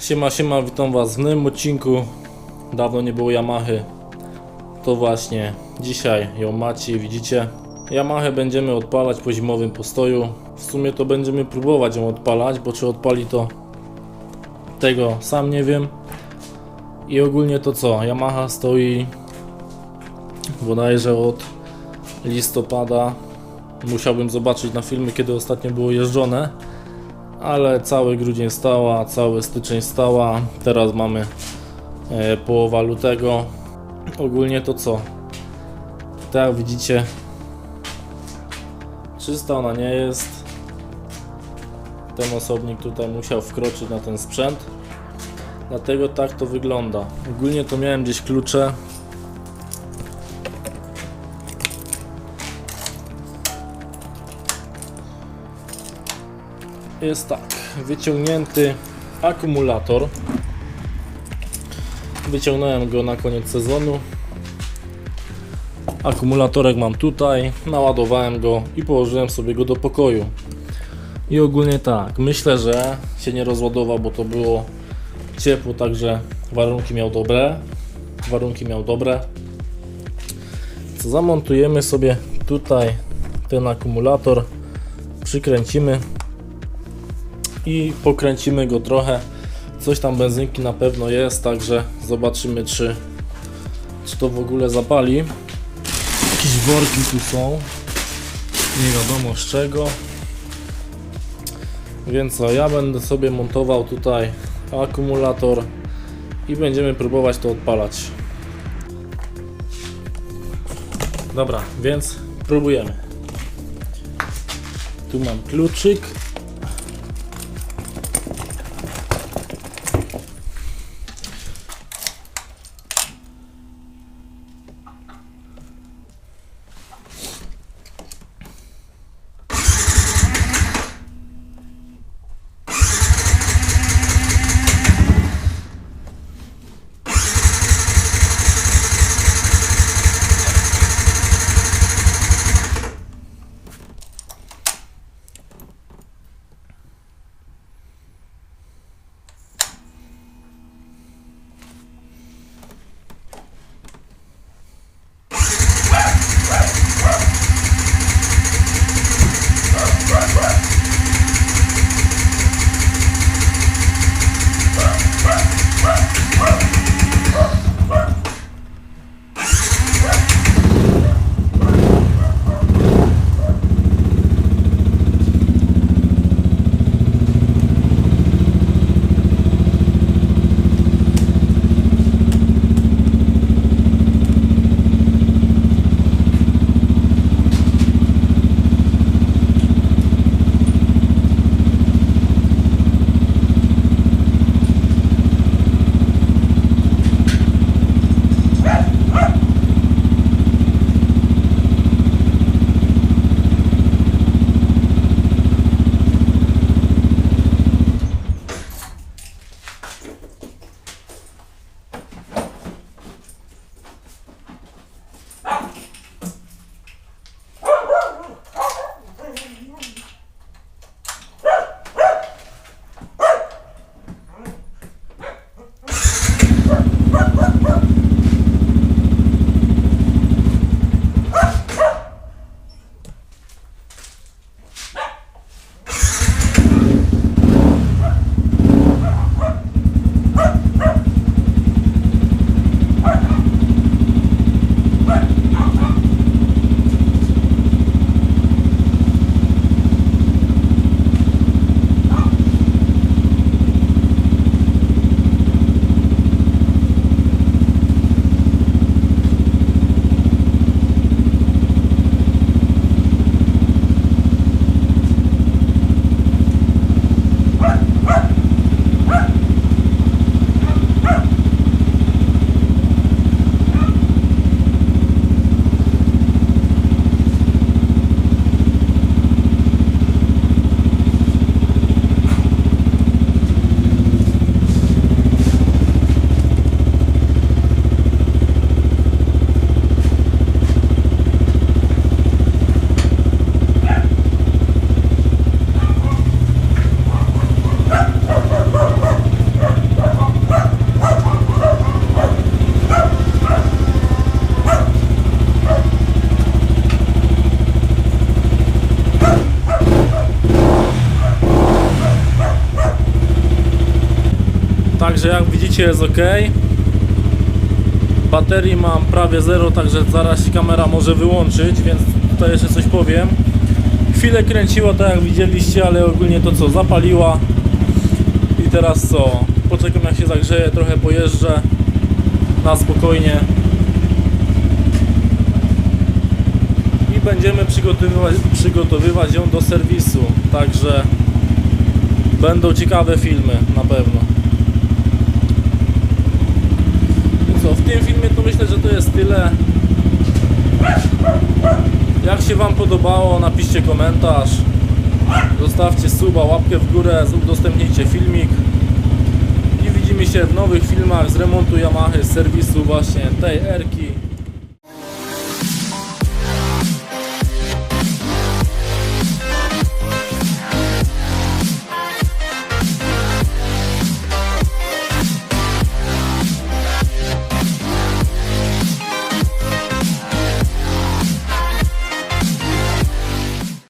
Siema, siema, witam was w nowym odcinku. Dawno nie było Yamahy. To właśnie dzisiaj ją macie, widzicie. Yamahę będziemy odpalać po zimowym postoju. W sumie to będziemy próbować ją odpalać, bo czy odpali to tego sam nie wiem. I ogólnie to co? Yamaha stoi bodajże od listopada. Musiałbym zobaczyć na filmy, kiedy ostatnio było jeżdżone ale cały grudzień stała, cały styczeń stała. Teraz mamy e, połowa lutego. Ogólnie to co? Tak widzicie, czysta ona nie jest. Ten osobnik tutaj musiał wkroczyć na ten sprzęt. Dlatego tak to wygląda. Ogólnie to miałem gdzieś klucze. Jest tak, wyciągnięty akumulator. Wyciągnąłem go na koniec sezonu. Akumulatorek mam tutaj, naładowałem go i położyłem sobie go do pokoju. I ogólnie tak, myślę, że się nie rozładował, bo to było ciepło, także warunki miał dobre. Warunki miał dobre. Zamontujemy sobie tutaj ten akumulator, przykręcimy i pokręcimy go trochę. Coś tam benzynki na pewno jest, także zobaczymy czy, czy to w ogóle zapali. Jakieś worki tu są, nie wiadomo z czego. Więc co, ja będę sobie montował tutaj akumulator i będziemy próbować to odpalać. Dobra, więc próbujemy. Tu mam kluczyk. Także jak widzicie jest ok. Baterii mam prawie zero, także zaraz się kamera może wyłączyć, więc tutaj jeszcze coś powiem. Chwilę kręciła tak jak widzieliście, ale ogólnie to co, zapaliła. I teraz co? Poczekam jak się zagrzeje, trochę pojeżdżę na spokojnie. I będziemy przygotowywać, przygotowywać ją do serwisu. Także będą ciekawe filmy na pewno. I co, w tym filmie to myślę, że to jest tyle. Jak się Wam podobało, napiszcie komentarz. Zostawcie suba, łapkę w górę, udostępnijcie filmik. I widzimy się w nowych filmach z remontu Yamaha, z serwisu właśnie tej Erki.